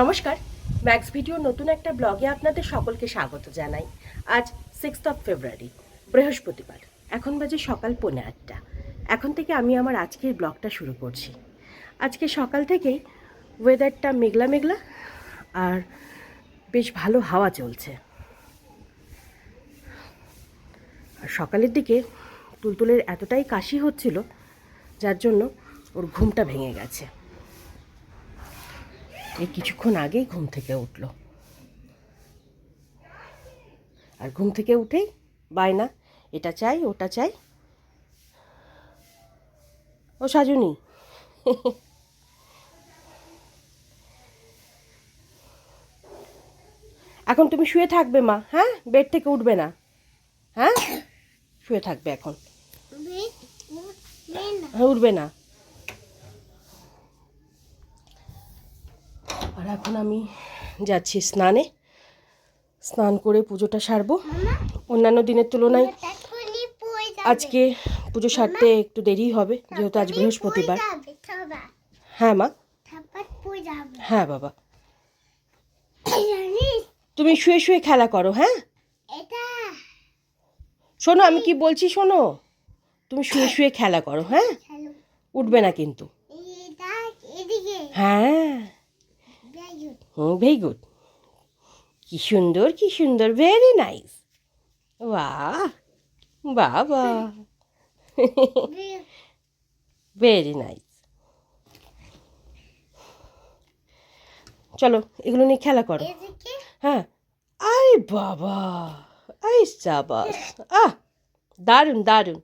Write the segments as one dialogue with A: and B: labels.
A: নমস্কার। Max video নতুন একটা ব্লগে আপনাদের সকলকে স্বাগত জানাই। আজ সিক্সথ অফ ফেব্রুয়ারি বৃহস্পতিবার। এখন বাজে সকাল পৌনে আটটা। এখন থেকে আমি আমার আজকের ব্লগটা শুরু করছি। আজকে সকাল থেকেই ওয়েদারটা মেঘলা মেঘলা আর বেশ ভালো হাওয়া চলছে। আর সকালের দিকে তুলতুলের এতটাই কাশি হচ্ছিল, যার জন্য ওর ঘুমটা ভেঙে গেছে। এই কিছুক্ষণ আগেই ঘুম থেকে উঠল। আর ঘুম থেকে উঠেই বায়না এটা চাই ওটা চাই। ও সাজুনি। এখন তুমি শুয়ে থাকবে মা হ্যাঁ? বেড থেকে উঠবে না। হ্যাঁ? শুয়ে থাকবে এখন। হ্যাঁ উঠবে না। আর এখন আমি যাচ্ছি স্নানে। স্নান করে পুজোটা সারবো। অন্যান্য দিনের তুলনায় আজকে পুজো সারতে একটু দেরি হবে যেহেতু আজ বৃহস্পতিবার। হ্যাঁ মা? হ্যাঁ বাবা। তুমি শুয়ে শুয়ে খেলা করো হ্যাঁ? শোনো আমি কি বলছি শোনো? তুমি শুয়ে শুয়ে খেলা করো হ্যাঁ? উঠবে না কিন্তু। হ্যাঁ। ভেরি গুড কি সুন্দর কি সুন্দর ভেরি নাইস বাহ বাবা। ভেরি নাইস চলো এগুলো নিয়ে খেলা করো। হ্যাঁ। আরে বাবা আই সাবাস। আহ দারুণ দারুণ।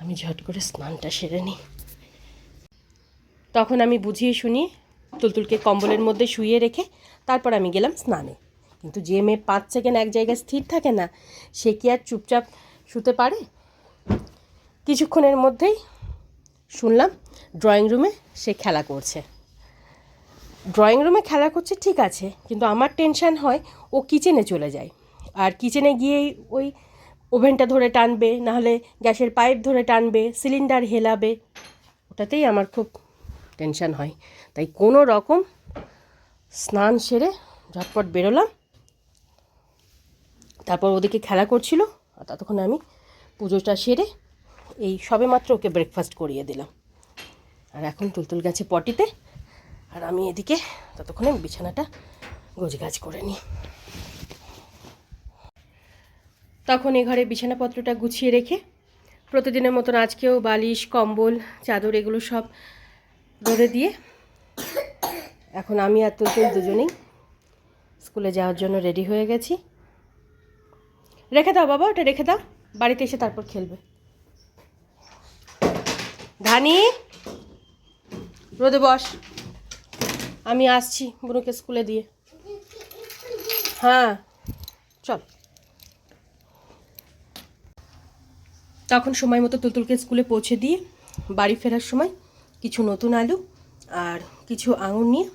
A: আমি ঝট করে স্নানটা সেরে নিই। তখন আমি বুঝিয়ে শুনিয়ে তুলতুলকে কম্বলের মধ্যে শুইয়ে রেখে তারপর আমি গেলাম স্নানে। কিন্তু যে মেয়ে পাঁচ সেকেন্ড এক জায়গায় স্থির থাকে না, সে কি আর চুপচাপ শুতে পারে? কিছুক্ষণের মধ্যেই শুনলাম ড্রয়িং রুমে সে খেলা করছে। ড্রয়িং রুমে খেলা করছে ঠিক আছে, কিন্তু আমার টেনশান হয় ও কিচেনে চলে যায়। আর কিচেনে গিয়েই ওই ওভেনটা ধরে টানবে, নাহলে গ্যাসের পাইপ ধরে টানবে, সিলিন্ডার হেলাবে। ওটাতেই আমার খুব টেনশান হয়। তাই কোনো রকম স্নান সেরে ঝটপট বেরোলাম। তারপর ওদিকে খেলা করছিল, আর ততক্ষণে আমি পুজোটা সেরে এই সবে মাত্র ওকে ব্রেকফাস্ট করিয়ে দিলাম। আর এখন তুলতুল গেছে পটিতে, আর আমি এদিকে ততক্ষণে বিছানাটা গোছগাছ করে নিই। তখন এ ঘরে বিছানাপত্রটা গুছিয়ে রেখে প্রতিদিনের মতন আজকেও বালিশ, কম্বল, চাদর এগুলো সব রোদে দিয়ে এখন আমি আর তুলতুল দুজনেই স্কুলে যাওয়ার জন্য রেডি হয়ে গেছি। রেখে দাও বাবা, ওটা রেখে দাও। বাড়িতে এসে তারপর খেলবে। ধানি, রোদে বস। আমি আসছি বুনুকে স্কুলে দিয়ে। হ্যাঁ চল। তখন সময় মতো তুলতুলকে স্কুলে পৌঁছে দিয়ে বাড়ি ফেরার সময় কিছু নতুন আলু আর কিছু আঙুর নিয়ে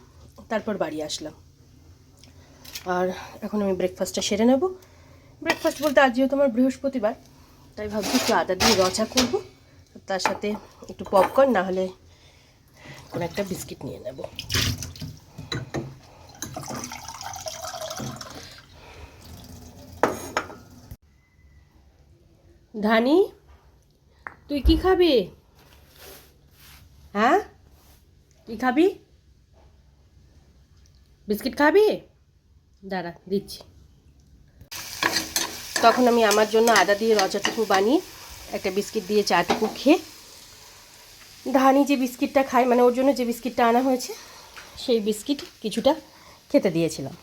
A: তারপর বাড়ি আসলাম। আর এখন আমি ব্রেকফাস্টটা সেরে নেব। ব্রেকফাস্ট বলতে আজ যেহেতু আমার বৃহস্পতিবার, তাই ভাবছি একটু আদা দিয়ে রচা করব। তার সাথে একটু পপকর্ন না হলে কোনো একটা বিস্কিট নিয়ে নেব। ধানি তুই কি খাবি? হ্যাঁ? কি খাবি? বিস্কিট খাবি? দাঁড়া দিচ্ছি। তখন আমি আমার জন্য আদা দিয়ে রচাটুকু বানিয়ে একটা বিস্কিট দিয়ে চাটুকু খেয়ে ধানি যে বিস্কিটটা খায় মানে ওর জন্য যে বিস্কিটটা আনা হয়েছে সেই বিস্কিট কিছুটা খেতে দিয়েছিলাম।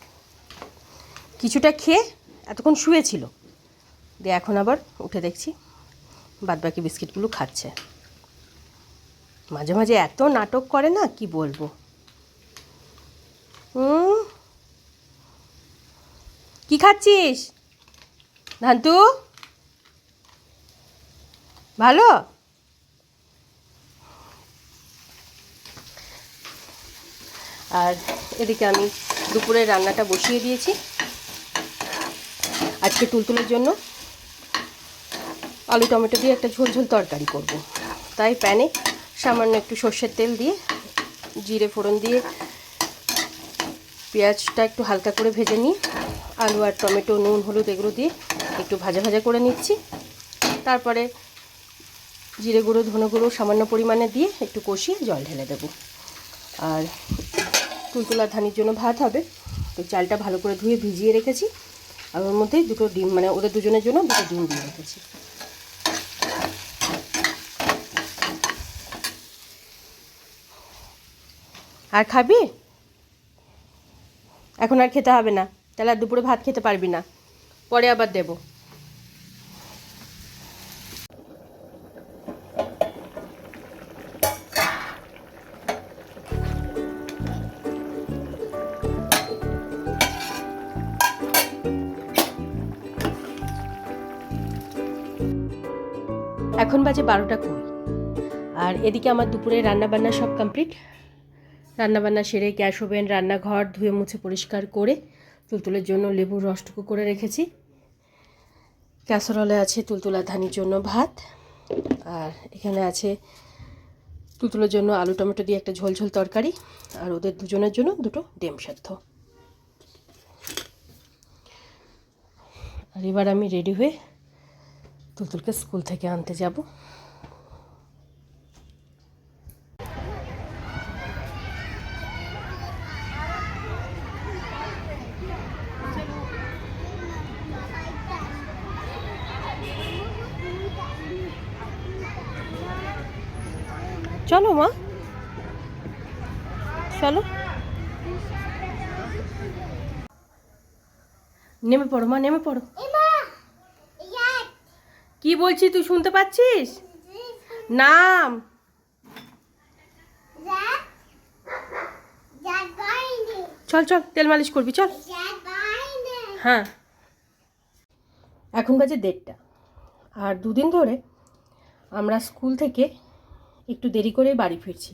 A: কিছুটা খেয়ে এতক্ষণ শুয়েছিল। দিয়ে এখন আবার উঠে দেখছি বাদবাকি বিস্কিটগুলো খাচ্ছে। মাঝে মাঝে এত নাটক করে না, কি বলব? কি খাচ্ছিস? ধান্তু? ভালো? আর এদিকে আমি দুপুরে রান্নাটা বসিয়ে দিয়েছি। আজকে টুলতুলের জন্য। আলু টমেটো দিয়ে একটা ঝোল ঝোল তরকারি করব। তাই প্যানে সামান্য একটু সর্ষের তেল দিয়ে, জিরে ফোড়ন দিয়ে, পেঁয়াজটা একটু হালকা করে ভেজে নিই। আলু আর টমেটো, নুন, হলুদ এগুলো দিয়ে একটু ভাজা ভাজা করে নিচ্ছি। তারপরে জিরে গুঁড়ো, ধনে গুঁড়ো সামান্য পরিমাণে দিয়ে একটু কষিয়ে জল ঢেলে দেবো। আর তুলতুলা ধানির জন্য ভাত হবে, তো চালটা ভালো করে ধুয়ে ভিজিয়ে রেখেছি। আর ওর মধ্যে দুটো ডিম মানে ওদের দুজনের জন্য দুটো ডিম দিয়ে রেখেছি। আর খাবি? এখন আর খেতে হবে না। তাহলে আর দুপুরে ভাত খেতে পারবি না। পরে আবার দেবো। এখন বাজে বারোটা কুড়ি। আর এদিকে আমার দুপুরে রান্নাবান্না সব কমপ্লিট রান্নাবান্না সেরে গ্যাস ওভেন, রান্নাঘর ধুয়ে মুছে পরিষ্কার করে তুলতুলের জন্য লেবুর রসটুকু করে রেখেছি। ক্যাসারলে আছে তুলতুলা ধানির জন্য ভাত। আর এখানে আছে তুলতুলের জন্য আলু টমেটো দিয়ে একটা ঝোল ঝোল তরকারি। আর ওদের দুজনের জন্য দুটো ডিম সেদ্ধ। আর এবার আমি রেডি হয়ে তুলতুলকে স্কুল থেকে আনতে যাব। চলো মা। চলো। নেমে পড়ো মা নেমে পড়ো। কি বলছি তুই শুনতে পাচ্ছিস? নাম। চল চল তেল মালিশ করবি চল। হ্যাঁ। এখন বাজে দেড়টা। আর দুদিন ধরে আমরা স্কুল থেকে একটু দেরি করে বাড়ি ফিরছি।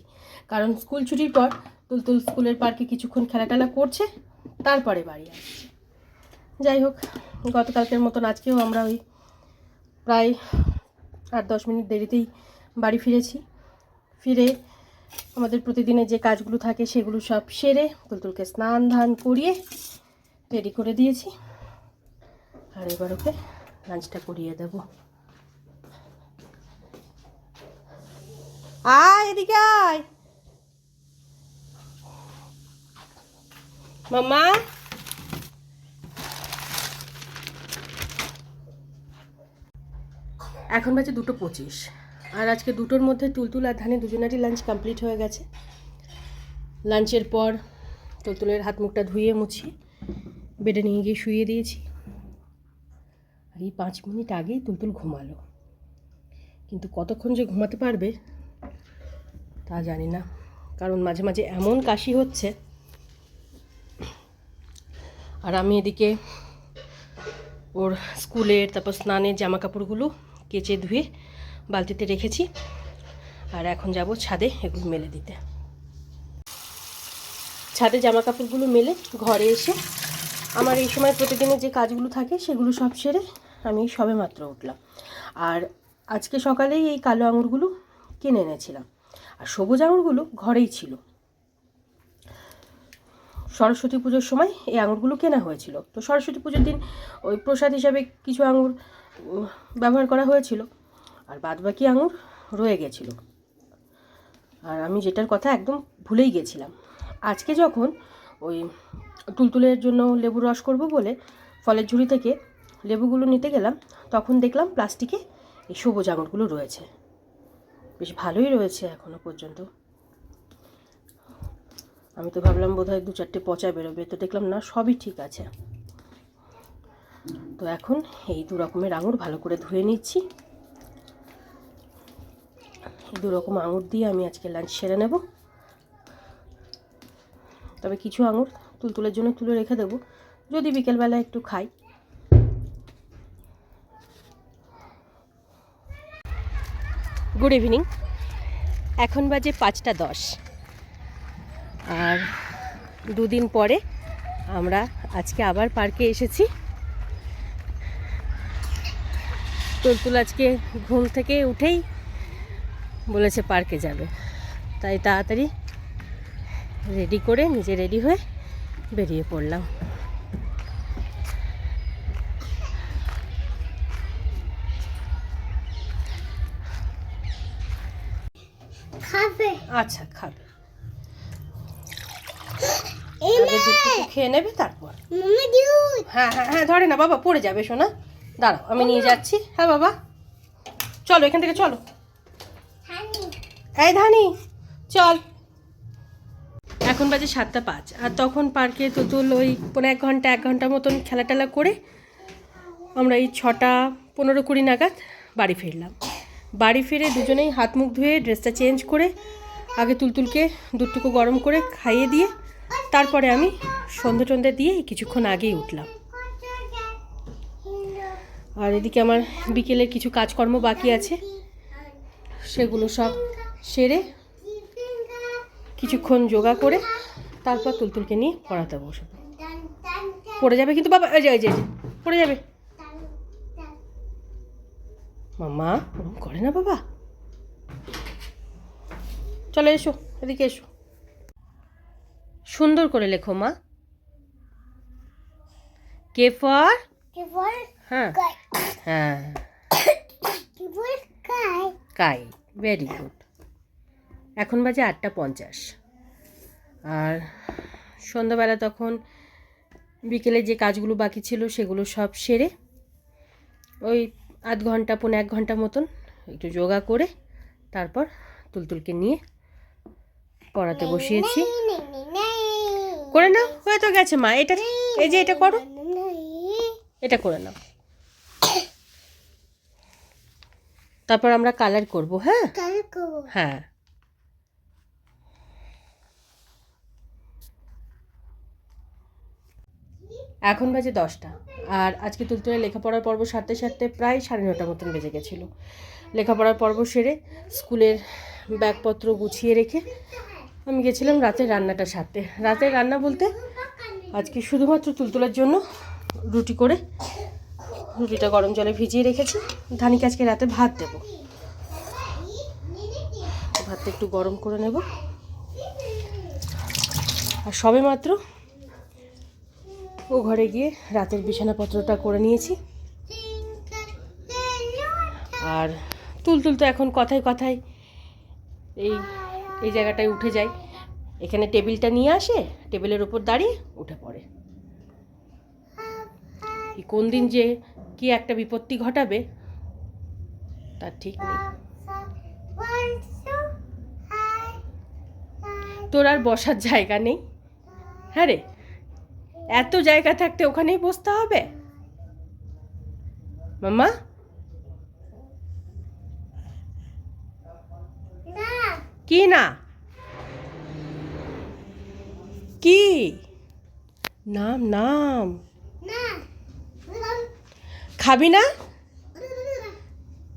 A: কারণ স্কুল ছুটির পর তুলতুল স্কুলের পার্কে কিছুক্ষণ খেলা টেলা করছে, তারপরে বাড়ি আসছে। যাই হোক, গতকালকের মতন আজকেও আমরা ওই প্রায় আট দশ মিনিট দেরিতেই বাড়ি ফিরেছি। ফিরে আমাদের প্রতিদিনের যে কাজগুলো থাকে সেগুলো সব সেরে তুলতুলকে স্নান ধান করিয়ে রেডি করে দিয়েছি। আর এবার ওকে লাঞ্চটা করিয়ে দেবো। আয় এদিকে আয়। মাম্মা। এখন বাজে দুটো পঁচিশ। আর আজকে দুটোর মধ্যে তুলতুল আর ধানে দুজনেরই লাঞ্চ কমপ্লিট হয়ে গেছে। লাঞ্চের পর তুলতুলের হাত মুখটা ধুয়ে মুছিয়ে বেডে নিয়ে গিয়ে শুয়ে দিয়েছি। আর এই পাঁচ মিনিট আগেই তুলতুল ঘুমালো। কিন্তু কতক্ষণ যে ঘুমাতে পারবে তা জানি না। কারণ মাঝে মাঝে এমন কাশি হচ্ছে। আর আমি এদিকে ওর স্কুলের, তারপর স্নানের জামা কাপড়গুলো কেচে ধুয়ে বালতিতে রেখেছি। আর এখন যাব ছাদে এগুলো মেলে দিতে। ছাদে জামা কাপড়গুলো মেলে ঘরে এসে আমার এই সময় প্রতিদিনের যে কাজগুলো থাকে সেগুলো সব সেরে আমি সবে মাত্র উঠলাম। আর আজকে সকালেই এই কালো আঙুরগুলো কিনে এনেছিলাম। আর সবুজ আঙুরগুলো ঘরেই ছিল। সরস্বতী পুজোর সময় এই আঙুরগুলো কেনা হয়েছিল। তো সরস্বতী পুজোর দিন ওই প্রসাদ হিসাবে কিছু আঙুর ব্যবহার করা হয়েছিল। আর বাদ বাকি আঙুর রয়ে গেছিল। আর আমি যেটার কথা একদম ভুলেই গেছিলাম। আজকে যখন ওই তুলতুলের জন্য লেবু রস করব বলে ফলের ঝুড়ি থেকে লেবুগুলো নিতে গেলাম, তখন দেখলাম প্লাস্টিকে এই সবুজ আঙুরগুলো রয়েছে। বেশ ভালোই রয়েছে এখনও পর্যন্ত। আমি তো ভাবলাম বোধহয় দু চারটে পচা বেরোবে, তো দেখলাম না, সবই ঠিক আছে। তো এখন এই দু রকমের আঙুর ভালো করে ধুয়ে নিচ্ছি। এই দু রকম আঙুর দিয়ে আমি আজকে লাঞ্চ সেরে নেব। তবে কিছু আঙুর তুলতুলের জন্য তুলে রেখে দেবো। যদি বিকেলবেলা একটু খাই গুড ইভিনিং। এখন বাজে পাঁচটা দশ। আর দুদিন পরে আমরা আজকে আবার পার্কে এসেছি। তুলতুল আজকে ঘুম থেকে উঠেই বলেছে পার্কে যাবে। তাই তাড়াতাড়ি রেডি করে নিজে রেডি হয়ে বেরিয়ে পড়লাম। আচ্ছা খাবে। খেয়ে নেবে তারপর। হ্যাঁ হ্যাঁ হ্যাঁ ধরে না বাবা পড়ে যাবে শোনা। দাঁড়াও আমি নিয়ে যাচ্ছি। হ্যাঁ বাবা। চলো এখান থেকে চলো। এই ধানি চল। এখন বাজে সাতটা পাঁচ আর তখন পার্কে তো তুতুল ওই পনেরো এক ঘণ্টা এক ঘণ্টা মতন খেলা টেলা করে আমরা এই ছটা পনেরো কুড়ি নাগাদ বাড়ি ফিরলাম। বাড়ি ফিরে দুজনেই হাত মুখ ধুয়ে ড্রেসটা চেঞ্জ করে আগে তুলতুলকে দুধটুকু গরম করে খাইয়ে দিয়ে তারপরে আমি সন্ধে টন্ধে দিয়ে কিছুক্ষণ আগেই উঠলাম। আর এদিকে আমার বিকেলের কিছু কাজকর্ম বাকি আছে। সেগুলো সব সেরে কিছুক্ষণ যোগা করে তারপর তুলতুলকে নিয়ে পড়াতে বসবো। পড়ে যাবে কিন্তু বাবা, এই যে পড়ে যাবে। মাম্মা, ওরম করে না বাবা? চলো এসো এদিকে এসো। সুন্দর করে লেখো মা। K for? হ্যাঁ। হ্যাঁ। কাই। ভেরি গুড এখন বাজে আটটা পঞ্চাশ। আর সন্ধ্যাবেলা তখন বিকেলে যে কাজগুলো বাকি ছিল সেগুলো সব সেরে ওই আধ ঘণ্টা পৌনে এক ঘণ্টা মতন একটু যোগা করে তারপর তুলতুলকে নিয়ে পড়াতে বসিয়েছি। করে নাও হয়ে তো গেছে মা এটা এই যে এটা করো। এটা করে নাও। তারপর আমরা কালার করব হ্যাঁ? হ্যাঁ। এখন বাজে দশটা আর আজকে তুলতুলে লেখাপড়ার পর্ব সারতে সারতে প্রায় সাড়ে নটা মতন বেজে গেছিল। লেখাপড়ার পর্ব সেরে স্কুলের ব্যাগপত্র গুছিয়ে রেখে আমি গেছিলাম রাতের রান্নাটা সারতে। রাতের রান্না বলতে আজকে শুধুমাত্র তুলতুলার জন্য রুটি করে রুটিটা গরম জলে ভিজিয়ে রেখেছি। ধানিকে আজকে রাতে ভাত দেবো। ভাতটা একটু গরম করে নেব। আর সবে মাত্র ও ঘরে গিয়ে রাতের বিছানাপত্রটা করে নিয়েছি। আর তুলতুল তো এখন কথায় কথায় এই এই জায়গাটায় উঠে যায় এখানে টেবিলটা নিয়ে আসে, টেবিলের ওপর দাঁড়িয়ে উঠে পড়ে। কোন দিন যে কি একটা বিপত্তি ঘটাবে, তার ঠিক নেই। তোর আর বসার জায়গা নেই। হ্যাঁ রে, এত জায়গা থাকতে ওখানেই বসতে হবে? মাম্মা? কি না? কি? নাম নাম। খাবি না?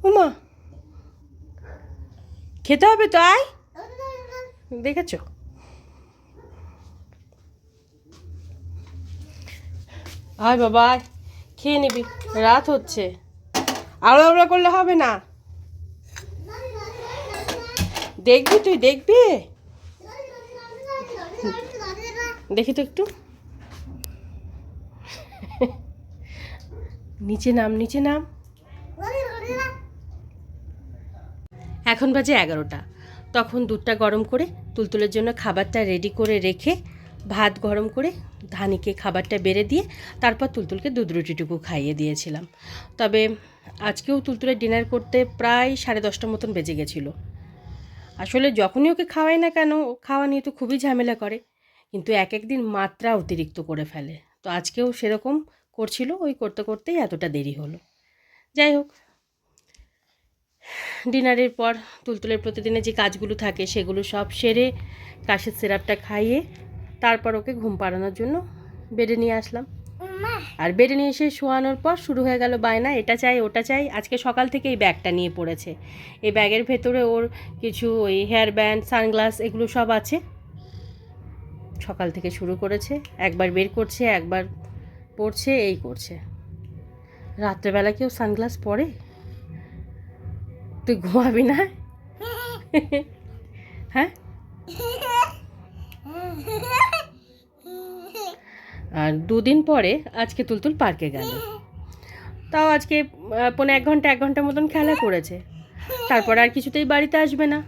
A: উমা। খেতে হবে তো আয়। দেখেছ? আয় বাবা খেয়ে নিবি। রাত হচ্ছে। আলো আলো করলে হবে না। দেখবি তুই, দেখবি? দেখি তো একটু। নিচে নাম নিচে নাম। এখন বাজে এগারোটা। তখন দুধটা গরম করে তুলতুলের জন্য খাবারটা রেডি করে রেখে ভাত গরম করে ধানিকে খাবারটা বেড়ে দিয়ে তারপর তুলতুলকে দুধ রুটিটুকু খাইয়ে দিয়েছিলাম। তবে আজকেও তুলতুলের ডিনার করতে প্রায় সাড়ে দশটার মতন বেজে গেছিল। আসলে যখনই ওকে খাওয়াই না কেন, ও খাওয়া নিয়ে তো খুবই ঝামেলা করে। কিন্তু এক একদিন মাত্রা অতিরিক্ত করে ফেলে। তো আজকেও সেরকম করছিল, ওই করতে করতেই এতটা দেরি হলো। যাই হোক, ডিনারের পর তুলতুলের প্রতিদিনে যে কাজগুলো থাকে, সেগুলো সব সেরে কাশের সিরাপটা খাইয়ে তারপর ওকে ঘুম পাড়ানোর জন্য বেডে নিয়ে আসলাম। আর বেডে নিয়ে এসে শোয়ানোর পর শুরু হয়ে গেল বায়না এটা চাই ওটা চাই। আজকে সকাল থেকে এই ব্যাগটা নিয়ে পড়েছে। এই ব্যাগের ভেতরে ওর কিছু ওই হেয়ার ব্যান্ড সানগ্লাস এগুলো সব আছে। সকাল থেকে শুরু করেছে একবার বের করছে একবার পড়ছে এই করছে। রাত্রেবেলা কেউ সানগ্লাস পরে? তুই ঘুমাবি না? হ্যাঁ? দুদিন পরে আজকে তুলতুল পার্কে গেল। তাও আজকে আহ, পৌনে এক ঘণ্টা এক ঘণ্টার মতন খেলা করেছে। তারপর আর কিছুতেই বাড়িতে আসবে না।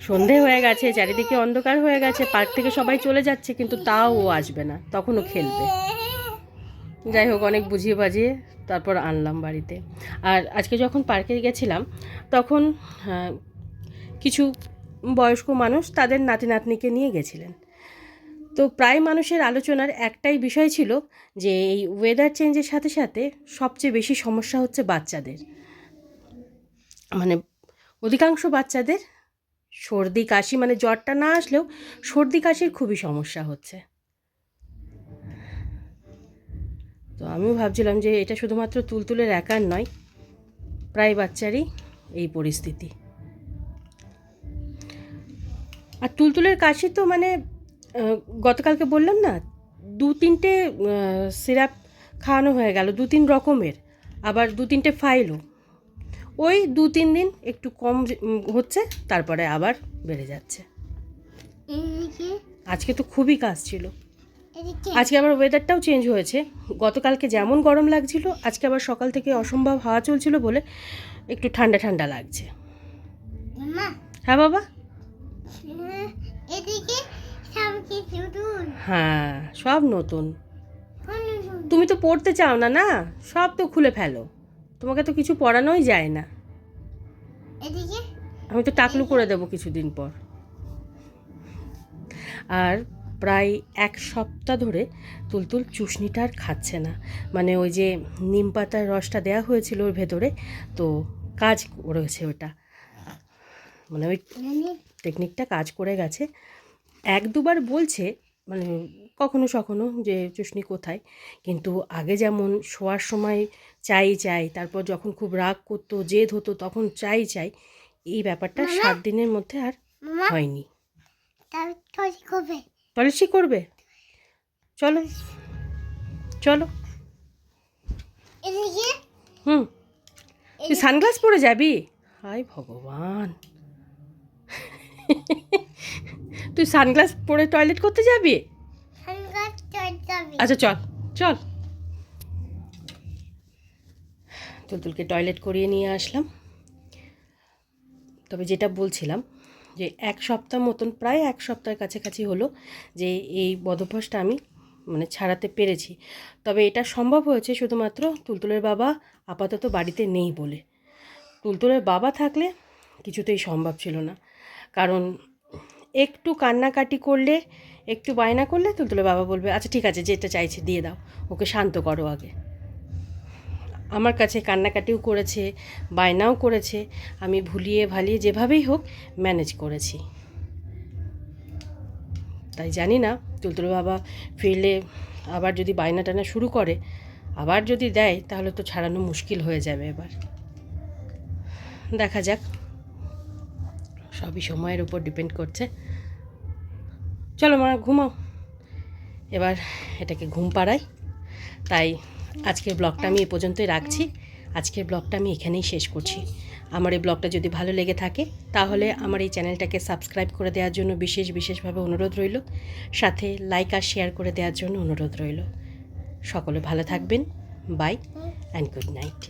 A: সন্ধে হয়ে গেছে চারিদিকে অন্ধকার হয়ে গেছে পার্ক থেকে সবাই চলে যাচ্ছে কিন্তু তাও ও আসবে না। তখনও খেলবে। যাই হোক অনেক বুঝিয়ে বাজিয়ে তারপর আনলাম বাড়িতে। আর আজকে যখন পার্কে গেছিলাম তখন কিছু বয়স্ক মানুষ তাদের নাতি নাতনিকে নিয়ে গেছিলেন। তো প্রায় মানুষের আলোচনার একটাই বিষয় ছিল যে এই ওয়েদার চেঞ্জের সাথে সাথে সবচেয়ে বেশি সমস্যা হচ্ছে বাচ্চাদের। মানে অধিকাংশ বাচ্চাদের সর্দি, কাশি মানে জ্বরটা না আসলেও সর্দি, কাশির খুবই সমস্যা হচ্ছে। তো আমিও ভাবছিলাম যে এটা শুধুমাত্র তুলতুলের একার নয়, প্রায় বাচ্চারই এই পরিস্থিতি। আর তুলতুলের কাশি তো মানে গতকালকে বললাম না দু তিনটে সিরাপ খাওয়ানো হয়ে গেল দু তিন রকমের আবার দু তিনটে ফাইলও ওই দু তিন দিন একটু কম হচ্ছে তারপরে আবার বেড়ে যাচ্ছে। আজকে তো খুবই কাজ ছিল। আজকে আবার ওয়েদারটাও চেঞ্জ হয়েছে। গতকালকে যেমন গরম লাগছিল আজকে আবার সকাল থেকে অসম্ভব হাওয়া চলছিল বলে একটু ঠান্ডা ঠান্ডা লাগছে। হ্যাঁ বাবা
B: এদিকে সব কিছু দুধ
A: হ্যাঁ সব নতুন। তুমি তো পড়তে চাও না না? সব তো খুলে ফেলো। তোমাকে তো কিছু পড়ানোই যায় না। আমি তো টাকলু করে দেবো কিছুদিন পর। আর প্রায় এক সপ্তাহ ধরে তুলতুল চুষনিটা আর খাচ্ছে না। মানে ওই যে নিম পাতার রসটা দেওয়া হয়েছিল ওর ভেতরে তো কাজ করেছে ওটা। মানে ওই টেকনিকটা কাজ করে গেছে। এক দুবার বলছে মানে কখনো সখনো যে চুষনি কোথায়? কিন্তু আগে যেমন শোয়ার সময় চাই চাই তারপর যখন খুব রাগ করতো জেদ হতো তখন চাই চাই এই ব্যাপারটা সাত দিনের মধ্যে আর হয়নি।
B: করবে।
A: করবে? চলো চলো। হুম। তুই সানগ্লাস পরে যাবি? হায় ভগবান। তুই সানগ্লাস পরে টয়লেট করতে
B: যাবি?
A: আচ্ছা চল চল। তুলতুলকে টয়লেট করিয়ে নিয়ে আসলাম। তবে যেটা বলছিলাম যে এক সপ্তাহ মতন প্রায় এক সপ্তাহের কাছাকাছি হলো যে এই বদভ্যাসটা আমি মানে ছাড়াতে পেরেছি। তবে এটা সম্ভব হয়েছে শুধুমাত্র তুলতুলের বাবা আপাতত বাড়িতে নেই বলে। তুলতুলের বাবা থাকলে কিছুতেই সম্ভব ছিল না। কারণ একটু কান্নাকাটি করলে, একটু বায়না করলে তুলতুলের বাবা বলবে আচ্ছা ঠিক আছে, যেটা চাইছে দিয়ে দাও, ওকে শান্ত করো আগে। আমার কাছে কান্নাকাটিও করেছে, বায়নাও করেছে, আমি ভুলিয়ে ভালিয়ে যেভাবেই হোক ম্যানেজ করেছি। তাই জানি না, তুলতুল বাবা ফিরলে আবার যদি বায়না টানা শুরু করে, আবার যদি দেয়, তাহলে তো ছাড়ানো মুশকিল হয়ে যাবে এবার। দেখা যাক। সবই সময়ের উপর ডিপেন্ড করছে। চলো মা, ঘুমাও। এবার এটাকে ঘুম পাড়াই। তাই আজকের ব্লগটা আমি এ পর্যন্তই রাখছি। আজকের ব্লগটা আমি এখানেই শেষ করছি। আমার এই ব্লগটা যদি ভালো লেগে থাকে, তাহলে আমার এই চ্যানেলটাকে সাবস্ক্রাইব করে দেওয়ার জন্য বিশেষ বিশেষভাবে অনুরোধ রইল। সাথে লাইক আর শেয়ার করে দেওয়ার জন্য অনুরোধ রইল। সকলে ভালো থাকবেন। By and good night